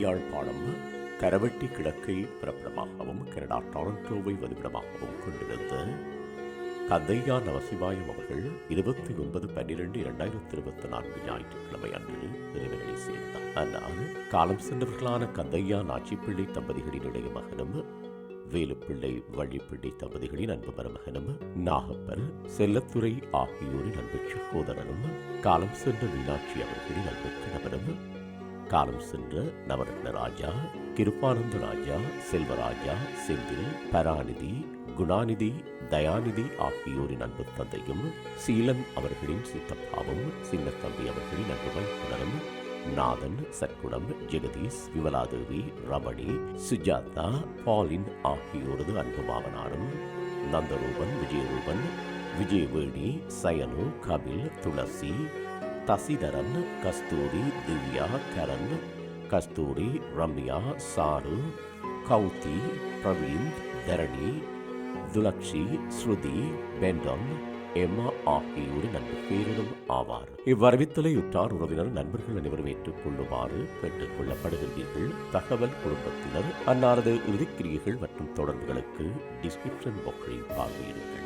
யாழ்ப்பாணம் கரவட்டி கிழக்கை பிறப்பிடமாகவும் கனடா டொரண்டோவை வதிப்பிடமாகவும் கொண்டிருந்த கந்தையா நவசிவாயம் அவர்கள் இருபத்தி ஒன்பது பன்னிரண்டு இரண்டாயிரத்தி இருபத்தி நான்கு ஞாயிற்றுக்கிழமை அன்று இறைவனை சேர்ந்தார். ஆனால் காலம் சென்றவர்களான கந்தையா நாச்சிப்பிள்ளை தம்பதிகளின் இளைய மகனும் வேலுப்பிள்ளை வள்ளிப்பிள்ளை தம்பதிகளின் அன்பு மருமகனும் நாகப்பர் செல்லத்துறை ஆகியோரின் அன்பு சகோதரனும் காலம் சென்ற மீனாட்சி அவர்களின் அன்பு கணவனும் காலம் சென்ற நவரத்ன ராஜா கிருப்பானந்த ராஜா செல்வராஜா செந்தில் பராநிதி குணாநிதி தயாநிதி ஆகியோரின் அன்பு தந்தையும் சீலன் அவர்களின் சித்தப்பாவும் சின்னத்தம்பி அவர்களின் அன்பு வைப்புணரும் நாதன் சற்குணம் ஜெகதீஷ் விமலாதேவி ரமணி சுஜாதா பாலின் ஆகியோரது அன்பு மாவனாரும் நந்தரூபன் விஜயரூபன் விஜயவேணி சயனு கபில் துளசி தசிதரன் கஸ்தூரி திவ்யா கரண் கஸ்தூரி ரம்யா சாரு கௌதி பிரவீன் தரணி துலக்ஷி ஸ்ருதி பெண்டம் எம்மா ஆகியோரின் நண்பர் பேரிடம் ஆவார். இவ்வறிவித்தலை உற்றார் உறவினர் நண்பர்கள் அனைவரும் ஏற்றுக்கொள்ளுமாறு கேட்டுக் கொள்ளப்படுகின்றீர்கள். தகவல் குடும்பத்தினர் அன்னாரது இறுதிக்கிரியைகள் மற்றும் தொடர்புகளுக்கு டிஸ்கிரிப்ஷன் பாக்ஸை பார்வையிடுங்கள்.